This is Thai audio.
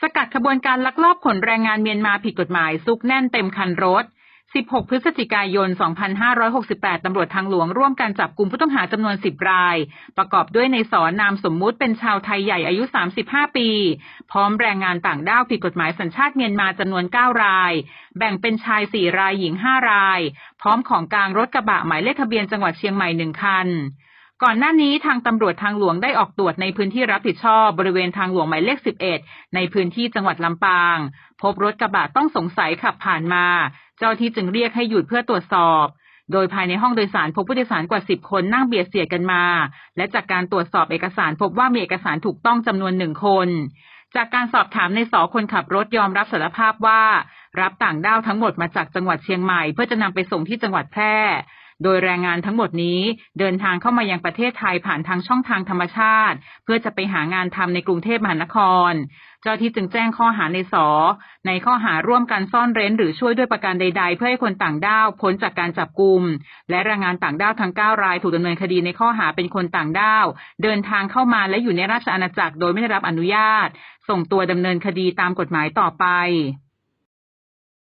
สกัดขบวนการลักลอบขนแรงงานเมียนมาผิดกฎหมายซุกแน่นเต็มคันรถ 16 พฤศจิกายน 2568 ตำรวจทางหลวงร่วมกันจับกลุ่มผู้ต้องหาจำนวน 10 ราย ประกอบด้วยในสอนนามสมมุติเป็นชาวไทยใหญ่อายุ 35 ปี พร้อมแรงงานต่างด้าวผิดกฎหมายสัญชาติเมียนมาจำนวน 9 ราย แบ่งเป็นชาย 4 รายหญิง 5 ราย พร้อมของกลางรถกระบะหมายเลขทะเบียนจังหวัดเชียงใหม่ 1 คัน ก่อนหน้านี้ทางตำรวจทางหลวงได้ออกตรวจในพื้นที่รับผิดชอบบริเวณทางหลวงหมายเลข 11 ในพื้นที่จังหวัดลำปาง พบรถกระบะต้องสงสัยขับผ่านมา เจ้าที่จึงเรียกให้หยุดเพื่อตรวจสอบ โดยภายในห้องโดยสารพบผู้โดยสารกว่า 10 คนนั่งเบียดเสียดกันมา และจากการตรวจสอบเอกสารพบว่ามีเอกสารถูกต้องจำนวนหนึ่งคน จากการสอบถามในสอคนขับรถยอมรับสารภาพว่า รับต่างด้าวทั้งหมดมาจากจังหวัดเชียงใหม่ เพื่อจะนำไปส่งที่จังหวัดแพร่ โดยแรงงานทั้งหมดนี้เดินทางเข้ามายังประเทศไทยผ่านทางช่องทางธรรมชาติ เพื่อจะไปหางานทำในกรุงเทพมหานคร เจ้าที่จึงแจ้งข้อหาในสอ ในข้อหาร่วมกันซ่อนเร้นหรือช่วยด้วยประการใด ๆ เพื่อให้คนต่างด้าวพ้นจากการจับกลุม และแรงงานต่างด้าวทั้ง9รายถูกดำเนินคดีในข้อหาเป็นคนต่างด้าว เดินทางเข้ามาและอยู่ในราชอาณาจักรโดยไม่ได้รับอนุญาต ส่งตัวดำเนินคดีตามกฎหมายต่อไป